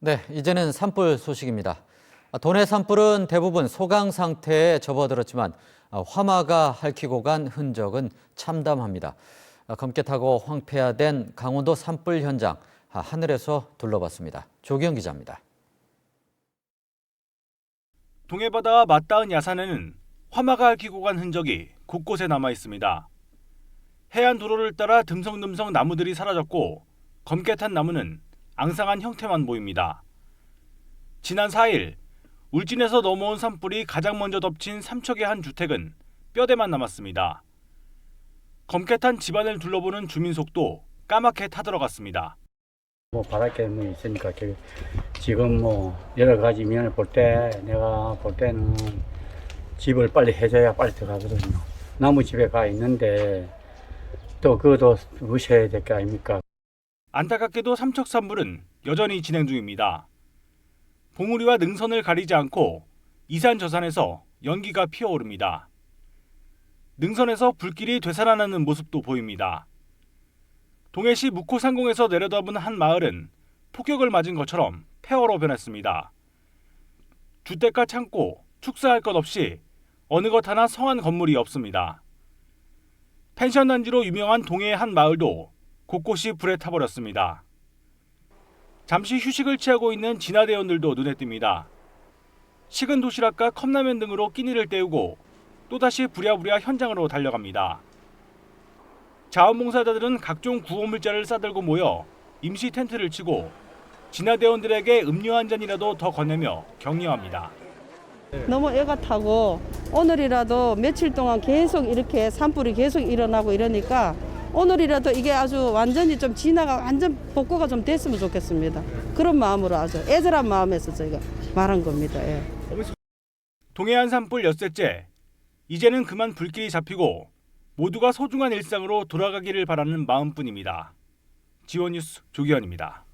네, 이제는 산불 소식입니다. 아, 도내 산불은 대부분 소강 상태에 접어들었지만 아, 화마가 핥히고 간 흔적은 참담합니다. 아, 검게 타고 황폐화된 강원도 산불 현장 아, 하늘에서 둘러봤습니다. 조기영 기자입니다. 동해바다와 맞닿은 야산에는 화마가 얽히고 간 흔적이 곳곳에 남아 있습니다. 해안 도로를 따라 듬성듬성 나무들이 사라졌고 검게 탄 나무는 앙상한 형태만 보입니다. 지난 4일 울진에서 넘어온 산불이 가장 먼저 덮친 삼척의 한 주택은 뼈대만 남았습니다. 검게 탄 집안을 둘러보는 주민 속도 까맣게 타들어갔습니다. 뭐 바랄 게 뭐 있으니까 그 지금 뭐 여러 가지 면을 볼 때 내가 볼 때는 집을 빨리 해줘야 빨리 들어가거든요. 나무 집에 가 있는데 또 그것도 무시해야 될 게 아닙니까? 안타깝게도 삼척 산불은 여전히 진행 중입니다. 봉우리와 능선을 가리지 않고 이산 저산에서 연기가 피어오릅니다. 능선에서 불길이 되살아나는 모습도 보입니다. 동해시 묵호 상공에서 내려다본 한 마을은 폭격을 맞은 것처럼 폐허로 변했습니다. 주택가 창고, 축사할 것 없이 어느 것 하나 성한 건물이 없습니다. 펜션 단지로 유명한 동해의 한 마을도 곳곳이 불에 타버렸습니다. 잠시 휴식을 취하고 있는 진화대원들도 눈에 띕니다. 식은 도시락과 컵라면 등으로 끼니를 때우고 또다시 부랴부랴 현장으로 달려갑니다. 자원봉사자들은 각종 구호물자를 싸들고 모여 임시 텐트를 치고 진화대원들에게 음료 한 잔이라도 더 건네며 격려합니다. 너무 애가 타고 오늘이라도 며칠 동안 계속 이렇게 산불이 계속 일어나고 이러니까 오늘이라도 이게 아주 완전히 좀 지나가 완전 복구가 좀 됐으면 좋겠습니다. 그런 마음으로 아주 애절한 마음에서 저희가 말한 겁니다. 예. 동해안 산불 엿새째 이제는 그만 불길이 잡히고 모두가 소중한 일상으로 돌아가기를 바라는 마음뿐입니다. 지원 뉴스 조기현입니다.